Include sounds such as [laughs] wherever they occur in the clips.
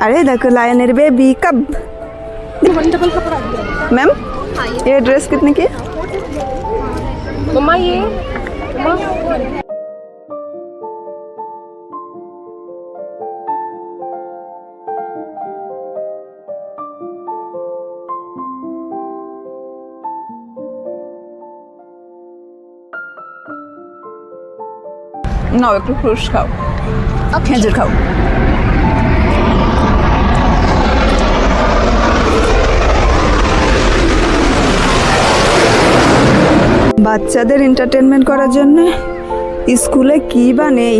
अरे देखो liner baby कब मैम ये ड्रेस कितने की मम्मा ये নাও একটু ফ্রুটস খাও খেজুর খাও বাচ্চাদের এন্টারটেনমেন্ট করার জন্য স্কুলে কি বা নেই?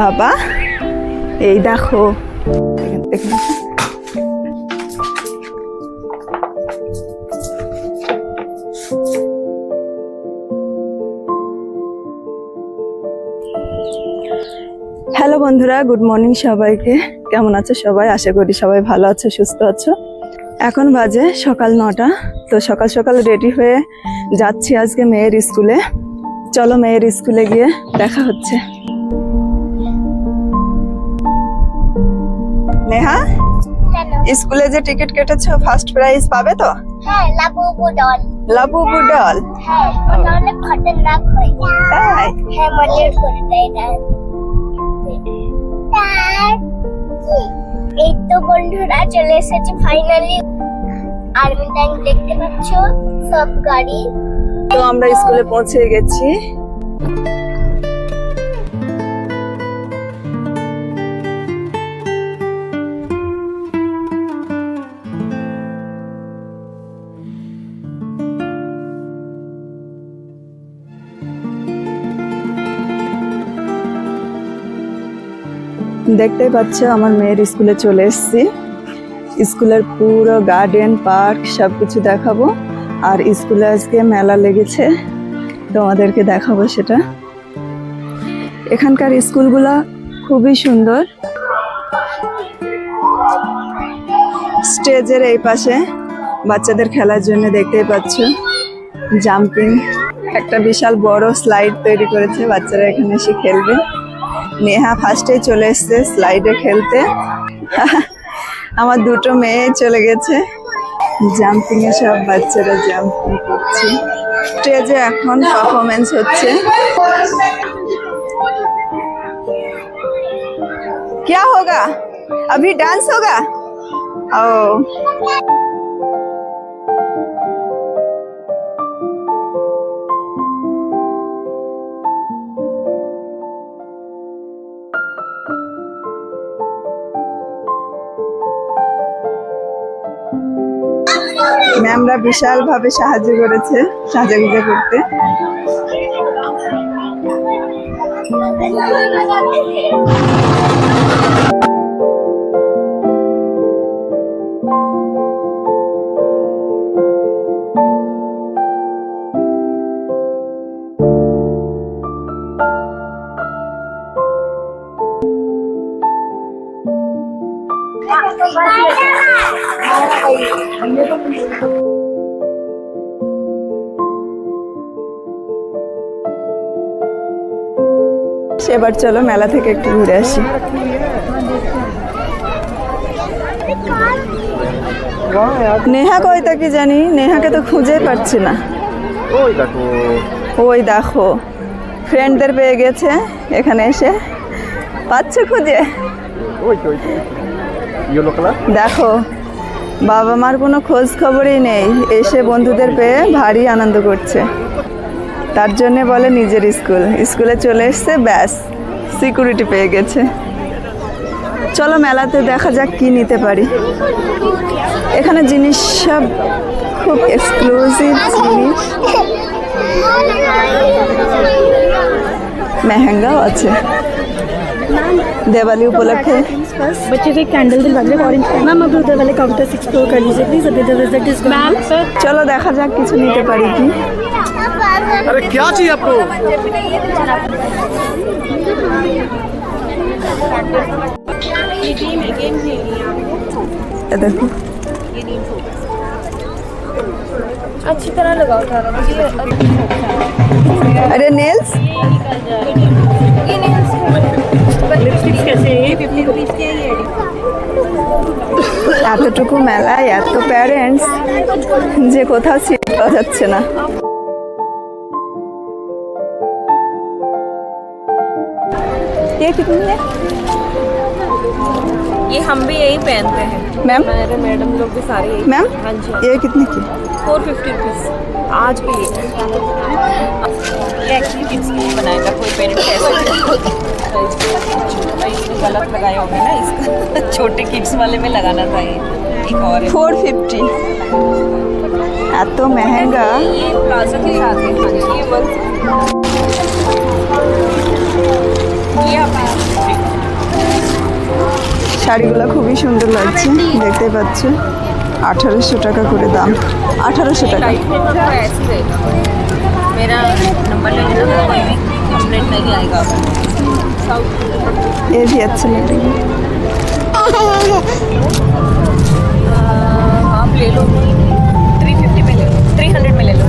বাবা, এই দেখো। হ্যালো বন্ধুরা, গুড মর্নিং সবাইকে। কেমন আছো সবাই? আশা করি সবাই ভালো আছো, সুস্থ আছো। এখন বাজে সকাল নটা, তো সকাল সকাল রেডি হয়ে যাচ্ছি আজকে মেয়ের স্কুলে। চলো মেয়ের স্কুলে গিয়ে দেখা হচ্ছে। নেহা স্কুলে যে টিকিট কেটেছো ফার্স্ট প্রাইজ পাবে তো? হ্যাঁ লাবুবু ডল। হ্যাঁ অনেক খতরনাক হয়। তাই? হ্যাঁ মলেট করে দেয়। না এই তো বন্ধুরা চলে এসেছি ফাইনালি আর্মি ট্যাঙ্ক দেখতে পাচ্ছ? সব গাড়ি। তো আমরা স্কুলে পৌঁছে গেছি। দেখতেই পাচ্ছ, আমার মেয়ের স্কুলে চলে এসেছি। স্কুলের পুরো গার্ডেন, পার্ক সব কিছু দেখাবো। আর স্কুলে আজকে মেলা লেগেছে, তোমাদেরকে দেখাবো সেটা। এখানকার স্কুলগুলো খুবই সুন্দর। স্টেজের এই পাশে বাচ্চাদের খেলার জন্য দেখতেই পাচ্ছ, জাম্পিং। একটা বিশাল বড় স্লাইড তৈরি করেছে, বাচ্চারা এখানে এসে খেলবে। নেহা ফার্স্টে চলে এসছে স্লাইডে খেলতে। [laughs] আমার দুটো মেয়ে চলে গেছে জাম্পিং এ সব বাচ্চারা জাম্পিং করছে স্টেজে এখন পারফরমেন্স হচ্ছে क्या होगा अभी डांस होगा ओ ম্যামরা বিশাল ভাবে সাহায্য করেছে সাজাগুজা করতে। এবার চলো মেলা থেকে একটু ঘুরে আসি। নেহা কয়টা কি জানি? নেহাকে তো খুঁজে পাচ্ছি না। ওই দেখো। ওই দেখো। ফ্রেন্ডদের পেয়ে গেছে এখানে এসে। পাচ্ছে খুঁজে? দেখো। বাবা মার কোনো খোঁজ খবরই নেই। এসে বন্ধুদের পেয়ে ভারী আনন্দ করছে। তার জন্যে বলে নিজের স্কুল। স্কুলে চলে এসছে ব্যাস। সিকিউরিটি পেয়ে গেছে চলো মেলাতে দেখা যাক কি নিতে পারি এখানে জিনিস সব খুব এক্সক্লুসিভ জিনিস মেহেঙ্গাও আছে দেওয়ালি উপলক্ষে बच्चे को एक कैंडल दिलवा दे ऑरेंज मैम अब उधर वाले काउंटर से एक्सप्लोर कर लीजिए प्लीज अभी इधर विजिट इज मैम सर চলো দেখা যাক কিছু নিতে পারি কি अरे क्या चाहिए आपको এ দেখো अच्छी तरह लगाओ सारा अरे नेल्स लिपस्टिक्स कैसे है फिफ्टी रुपीज के ही है এতটুকু মেলায় এত প্যারেন্টস যে কোথাও সিট পাওয়া যাচ্ছে না ये कितनी है? ये हम भी यही पहनते हैं। मैम? मेरे मैडम लोग भी सारे यही मैम हाँ जी हाँ। ये कितनी की? फोर फिफ्टी रुपीज़ आज भी ये कोई पेरेंट गलत लगाया होगा ना इसका। [laughs] छोटे किड्स वाले में लगाना था ये। एक और फोर फिफ्टी। तो महँगा। ये प्लाजो के साथ हाँ ये শাড়িগুলো খুবই সুন্দর লাগছে দেখতে পাচ্ছ আঠারোশো টাকা করে দাম আঠারোশো টাকা टाइट में तो ऐसे ही रहेगा मेरा नंबर लेंगे ना तो कोई भी कंप्लेंट नहीं आएगा ये भी अच्छे लगेंगे आप ले लो थ्री फिफ्टी में ले लो थ्री हंड्रेड में ले लो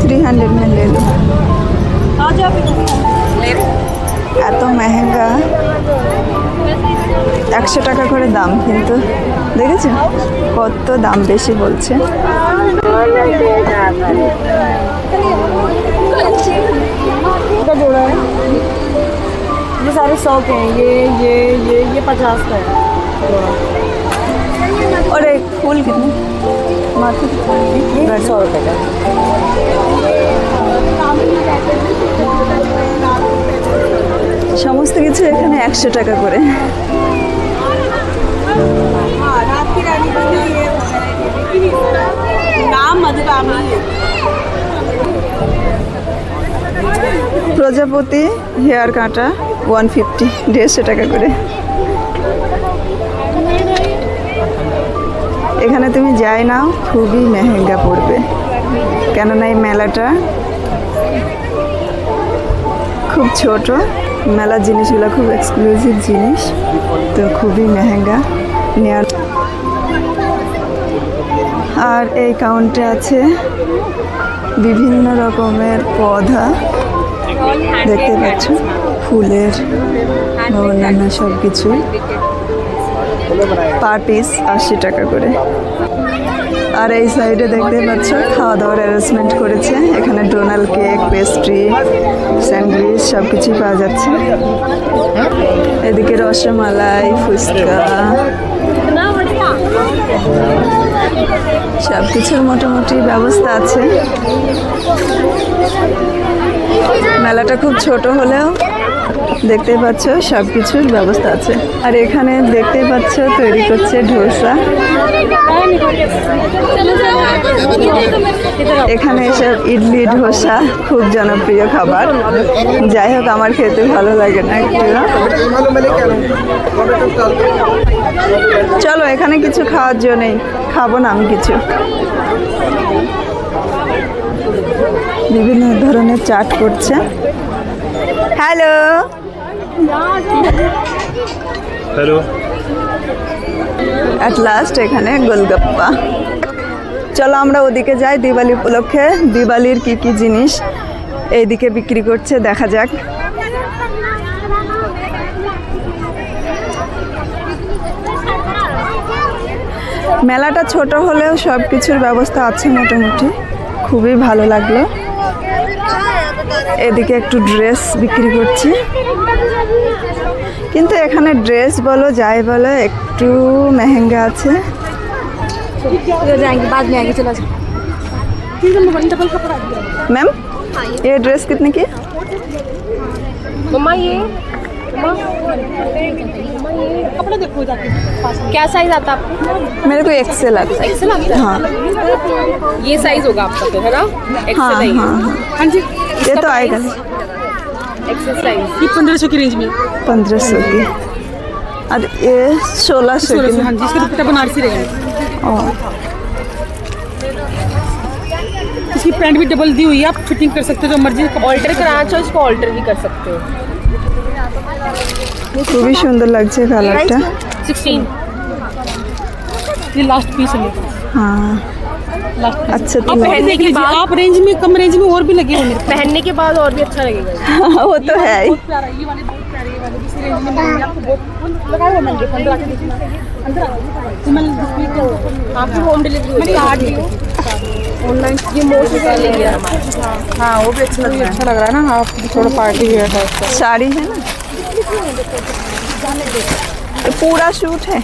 থ্রি হান্ড্রেড में ले लो ले रहे এত মেহেঙ্গা একশো টাকা করে দাম কিন্তু দেখেছেন কত দাম বেশি বলছে ये सारे सौ के हैं ये ये ये ये पचास का है और एक फूल कितने माथे सौ रुपये का সমস্ত কিছু এখানে একশো টাকা করে। প্রজাপতি হেয়ার কাটা ওয়ান ফিফটি, দেড়শো টাকা করে। এখানে তুমি যাই নাও, খুবই মেহেঙ্গা পড়বে। কেননা এই মেলাটা খুব ছোট। মেলার জিনিসগুলো খুব এক্সক্লুসিভ জিনিস, তো খুবই মেহেঙ্গা নেওয়ার। আর এই কাউন্টে আছে বিভিন্ন রকমের পধা। দেখতে পাচ্ছ? ফুলের অন্যান্য সব কিছু পার পিস আশি টাকা করে। আর এই সাইডে দেখতে পাচ্ছ খাওয়া দাওয়ার অ্যারেঞ্জমেন্ট করেছে। এখানে ডোনাল কেক পেস্ট্রি স্যান্ডউইচ সব কিছুই পাওয়া যাচ্ছে। এদিকে রসমালাই, ফুচকা সব কিছুর মোটামুটি ব্যবস্থা আছে। মেলাটা খুব ছোট হলেও দেখতে পাচ্ছ সব কিছুর ব্যবস্থা আছে। আর এখানে দেখতে পাচ্ছ, তৈরি করছে ধোসা। এখানে এসব ইডলি, ধোসা, খুব জনপ্রিয় খাবার। যাই হোক, আমার খেতে ভালো লাগে না। চলো, এখানে কিছু খাওয়ার জন্যই খাব না আমি কিছু। বিভিন্ন ধরনের চাট করছে। হ্যালো। हेलो অ্যাট লাস্ট এখানে গোলগাপ্পা। চলো আমরা ওদিকে যাই দিওয়ালি উপলক্ষে। দিওয়ালির কি কি জিনিস এইদিকে বিক্রি করছে, দেখা যাক। মেলাটা ছোট হলেও সব কিছুর ব্যবস্থা আছে মোটামুটি। খুবই ভালো লাগল। এদিকে একটু ড্রেস বিক্রি করছি। কিন্তু এখানে ড্রেস বলো যাই বলো একটু মেহেঙ্গা আছে जाएंगे बाद में आएंगे चला जाओ ठीक है मोबाइल डबल कपड़ा दिया मैम ये ड्रेस कितने की मम्मा ये कपड़ा देखो जाके क्या साइज आता है आपको मेरे को एक्सेल आता है एक्सेल आता हाँ है ये साइज होगा आपका फिर है ना हाँ एक्सेल हाँ है हाँ हाँ जी ये तो आएगा एक्सरसाइज ये पंद्रह सौ की रेंज में। पंद्रह सौ की। और ये सोलह सौ हाँ जी इसका तो दुपट्टा बनारसी रहेगा। इसकी पैंट भी डबल दी हुई है आप फिटिंग कर सकते हो जो मर्ज़ी ऑल्टर कराना चाहो इसको ऑल्टर भी कर सकते हो। तो भी सुंदर लग जाए कलर सिक्सटीन ये लास्ट पीस है हाँ। अच्छा तो पहनने के बाद आप रेंज में कम रेंज में और भी लगे होंगे। पहनने के बाद और भी अच्छा लगेगा। हाँ, वो तो है ही। हाँ वो भी अच्छा लग अच्छा लग रहा है ना थोड़ा पार्टी वेयर साड़ी है ना? पूरा शूट है।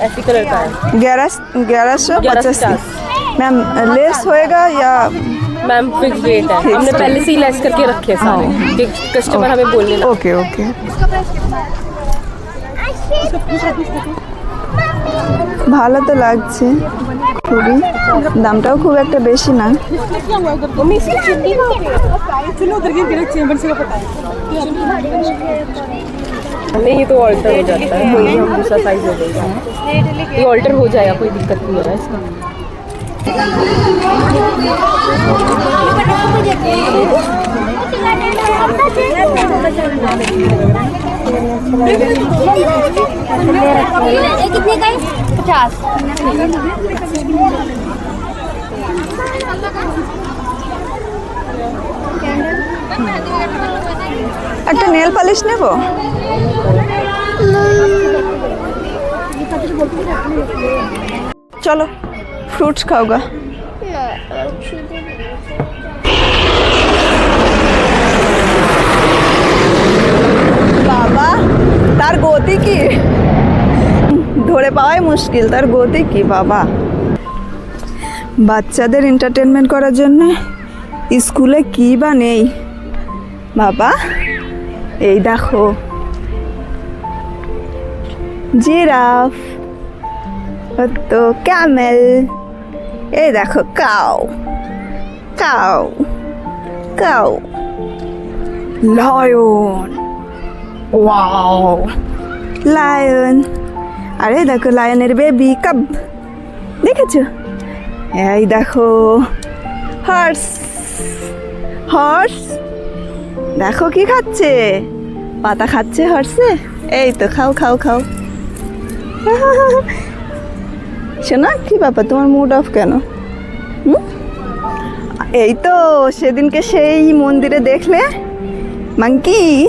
ऐसी कलर का है ग्यारह ग्यारह सौ पचास 1150 मैम लेस होएगा या मैम फिक्स रेट है हमने पहले से ही लेस करके रखे हैं सारे कि कस्टमर हमें बोलने ना ওকে ওকে ভালো তো লাগছে খুবই দামটাও খুব একটা বেশি না नहीं ये तो ऑल्टर हो जाता है कोई हम दूसरा साइज़ हो जाएगा ये ऑल्टर हो जाएगा कोई दिक्कत नहीं हो रहा है इसका कितने का है पचास একটা নেল পালিশ নেব? চলো ফ্রুটস খাও গা। বাবা, তার গতি কি? ধরে পাওয়াই মুশকিল, তার গতি কি বাবা? বাচ্চাদের এন্টারটেনমেন্ট করার জন্য স্কুলে কি বা নেই? বাবা, এই দেখো। জিরাফ তো ক্যামেল। এই দেখো cow cow cow lion. Wow. Lion. আরে দেখো, লায়নের বেবি কাব দেখেছ? এই দেখো, হর্স। হর্স। দেখো কি খাচ্ছে। পাতা খাচ্ছে হর্সে। এই তো, খাও খাও খাও। [laughs] শোনা, কি ব্যাপার? তোমার মুড অফ কেন? হুম? এই তো, সেদিনকে সেই মন্দিরে দেখলে, মাঙ্কি,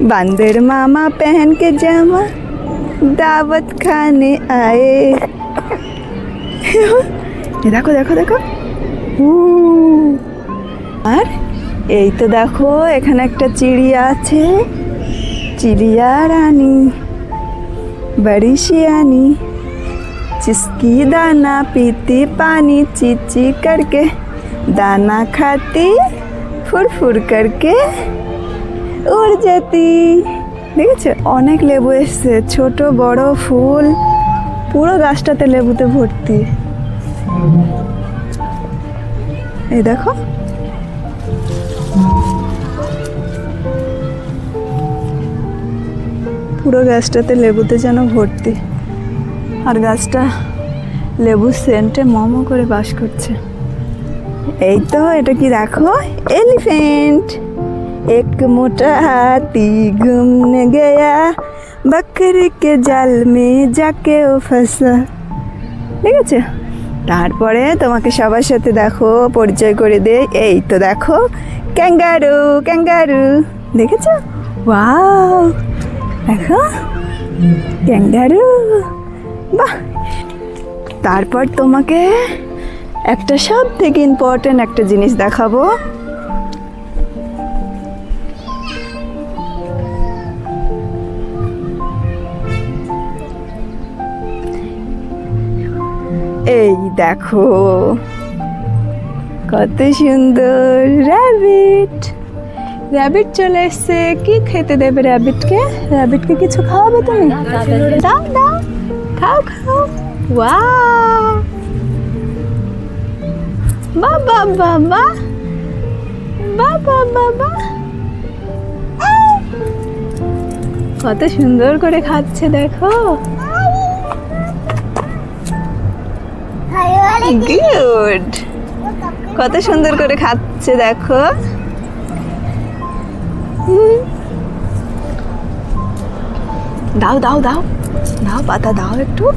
বান্দের মামা পেহন কে জামা দাওয়াত খানে আয়ে। [laughs] দেখো দেখো দেখো। উ আর এই তো দেখো, এখানে একটা চিড়িয়া আছে। চিড়িয়া রানী বড়ি শিয়ানি চিসকি দানা পিতি পানি চিচি করকে, দানা খাতি ফুর ফুর করকে উড় যেতি। দেখেছে? অনেক লেবু এসছে, ছোট, বড় ফুল, পুরো গাছটাতে লেবুতে ভর্তি। এই দেখো। পুরো গাছটাতে লেবুতে যেন ভর্তি। আর গাছটা লেবু সেন্টে মমো করে বাস করছে। এই তো, এটা কি দেখো? এলিফেন্ট এক মোটা হাতি ঘুমনে গয়া বকরি কে জাল মে যাকে ও ফাঁসা। ঠিক আছে? তারপরে তোমাকে সবার সাথে দেখো, পরিচয় করে দে এই তো দেখো, ক্যাঙ্গারু ক্যাঙ্গারু। দেখেছ? ওয়াও! দেখো। ক্যাঙ্গারু। বাহ। তারপর তোমাকে একটা সব থেকে ইম্পর্টেন্ট একটা জিনিস দেখাবো। এই দেখো। কত সুন্দর র্যাবিট র্যাবিট চলে এসছে। কি খেতে দেবে র্যাবিটকে র্যাবিটকে কিছু খাওয়াবে তুমি? দাও দাও। খাও খাও। বাবা বাবা বাবা বাবা কত সুন্দর করে খাচ্ছে দেখো। গুড কত সুন্দর করে খাচ্ছে দেখো। দাও দাও দাও। দাও পাতা দাও একটু।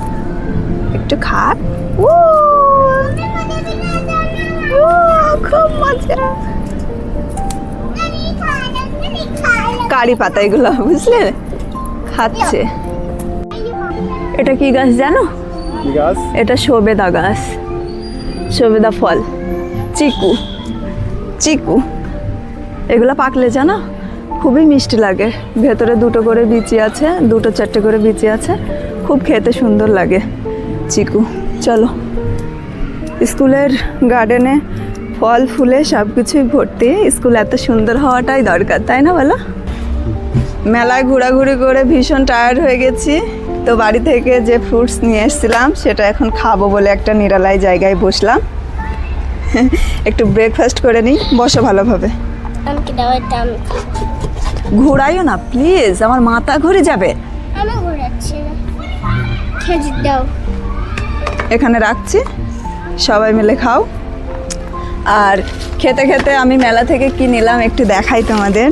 একটু খা। ও খুব মজা। কারি পাতা এগুলো বুঝলে? খাচ্ছে। এটা কি গাছ জানো? এটা সবেদা গাছ। সবেদা ফল। চিকু। চিকু। এগুলো পাকলে জানো? খুবই মিষ্টি লাগে। ভেতরে দুটো করে বিচি আছে, দুটো চারটে করে বিচি আছে। খুব খেতে সুন্দর লাগে। চিকু, চলো। স্কুলের গার্ডেনে ফল, ফুলে সব কিছুই ভর্তি। স্কুল এত সুন্দর হওয়াটাই দরকার, তাই না বলো? মেলায় ঘোরাঘুরি করে ভীষণ টায়ার্ড হয়ে গেছি। তো বাড়ি থেকে যে ফ্রুটস নিয়ে এসেছিলাম, সেটা এখন খাব বলে একটা নিরালায় জায়গায় বসলাম। [laughs] একটু ব্রেকফাস্ট করে নিই, বসো ভালোভাবে। ঘোরাইও না প্লিজ আমার মাথা ঘুরে যাবে। আমি ঘোরাচ্ছি খেজুর দাও। এখানে রাখছি। সবাই মিলে খাও। আর খেতে খেতে আমি মেলা থেকে কি নিলাম একটু দেখাই তোমাদের।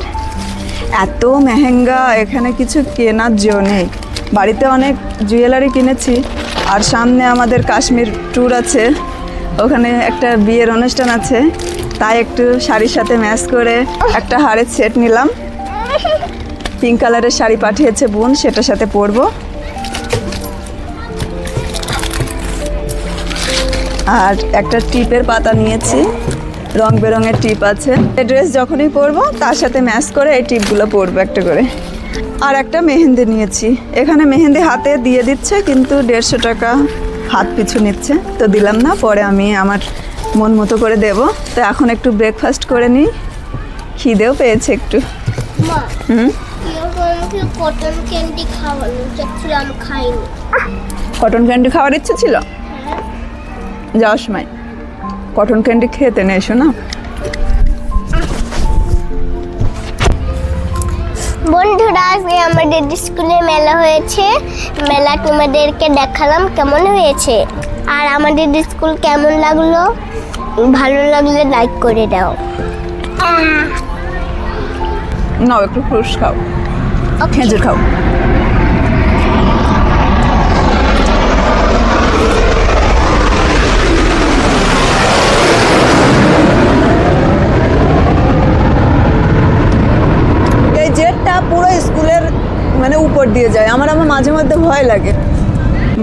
এত মেহেঙ্গা এখানে কিছু কেনার জো নেই। বাড়িতে অনেক জুয়েলারি কিনেছি আর সামনে আমাদের কাশ্মীর ট্যুর আছে। ওখানে একটা বিয়ের অনুষ্ঠান আছে তাই একটু শাড়ির সাথে ম্যাচ করে একটা হারের সেট নিলাম। পিঙ্ক কালারের শাড়ি পাঠিয়েছে বোন, সেটার সাথে পরবো। আর একটা টিপের পাতা নিয়েছি, রং বেরঙের টিপ আছে। এই ড্রেস যখনই পরবো, তার সাথে ম্যাচ করে এই টিপগুলো পরবো একটা করে। আর একটা মেহেন্দি নিয়েছি। এখানে মেহেন্দি হাতে দিয়ে দিচ্ছে, কিন্তু দেড়শো টাকা হাত পিছু নিচ্ছে। তো দিলাম না, পরে আমি আমার মন মতো করে দেব। তো এখন একটু ব্রেকফাস্ট করে নিই। খিদেও পেয়েছে একটু। কটন ক্যান্ডি খাইনি কটন ক্যান্ডি খাওয়ার ইচ্ছে ছিল? যাওয়ার সময়। কটন ক্যান্ডি খেতে নেই এসো না। বন্ধুরা আজকে আমাদের স্কুলে মেলা হয়েছে। মেলা তোমাদেরকে দেখালাম কেমন হয়েছে। আর আমাদের স্কুল কেমন লাগল? ভালো লাগলে লাইক করে দাও। নাও একটু ফ্রুটস খাও। খেজুর খাও। পুরো স্কুলের মানে উপর দিয়ে যায়। আমার আমার মাঝে মধ্যে ভয় লাগে।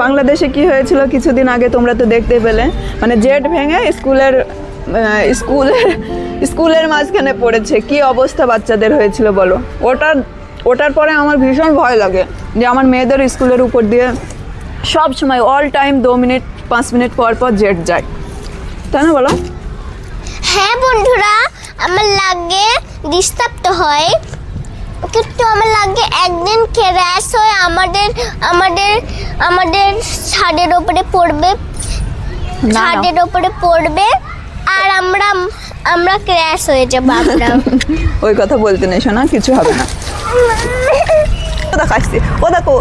বাংলাদেশে কি হয়েছিল কিছুদিন আগে তোমরা তো দেখতে পেলে। মানে জেট ভেঙে স্কুলের স্কুলের স্কুলের মাঝখানে পড়েছে। কি অবস্থা বাচ্চাদের হয়েছিল বলো? ওটার ওটার পরে আমার ভীষণ ভয় লাগে যে আমার মেয়েদের স্কুলের উপর দিয়ে সব সময় অল টাইম দু মিনিট পাঁচ মিনিট পর পর জেট যায়। তাই না বলো? হ্যাঁ বন্ধুরা আমার লাগে ডিস্টার্ব তো হয়। কিন্তু আমার লাগে একদিন ক্র্যাশ হয়ে আমাদের আমাদের আমাদের ছাদের ওপরে পড়বে। ছাদের ওপরে পড়বে। আর আমরা আমরা ক্র্যাশ হয়ে যাব আমরা। [laughs] ওই কথা বলতে নেই শোনা কিছু হবে না। ও দেখো আসছে। ও দেখো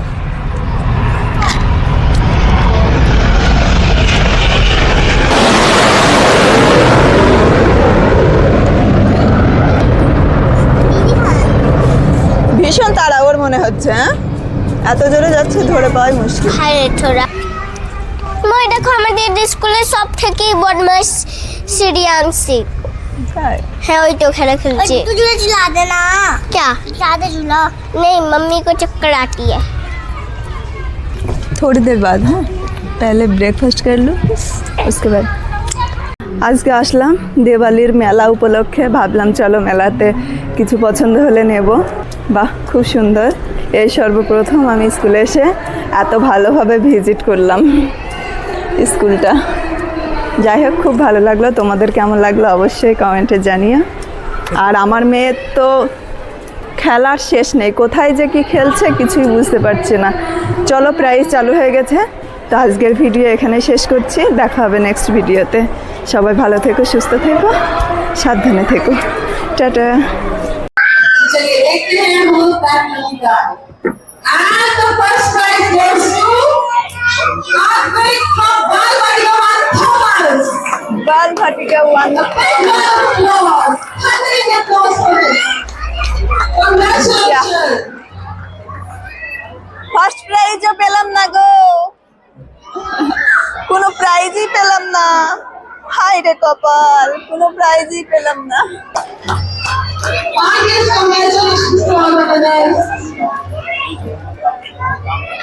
ভীষণ তাড়া ওর মনে হচ্ছে হ্যাঁ? এত জোরে যাচ্ছে ধরে পাওয়াই মুশকিল। হায় তোরা মই দেখো আমাদের স্কুলে সব থেকে বদমাস সিরিয়ানসি है वही तो खेला खेलचे तू झूला झुला देना क्या ज्यादा झूला नहीं मम्मी को चक्कर आती है थोड़ी देर बाद हाँ पहले ब्रेकफास्ट कर लूँ उसके बाद আজকে আসলাম দেওয়ালির মেলা উপলক্ষে ভাবলাম চলো মেলাতে কিছু পছন্দ হলে নেব বাহ খুব সুন্দর এই সর্বপ্রথম আমি স্কুলে এসে এত ভালোভাবে ভিজিট করলাম স্কুলটা যাই হোক, খুব ভালো লাগল। তোমাদের কেমন লাগল অবশ্যই কমেন্টে জানিও। আর আমার মেয়ের তো খেলার শেষ নেই। কোথায় যে কি খেলছে কিছুই বুঝতে পারছে না। চলো, প্রাইজ চালু হয়ে গেছে। তো আজকের ভিডিও এখানে শেষ করছি। দেখা হবে নেক্সট ভিডিওতে। সবাই ভালো থেকো, সুস্থ থেকো, সাবধানে থেকো। টাটা। বাল ভাটিকা ওয়ান। ফার্স্ট প্রাইজও পেলাম না গো। কোনো প্রাইজই পেলাম না। হাই রে কপাল কোনো প্রাইজই পেলাম না।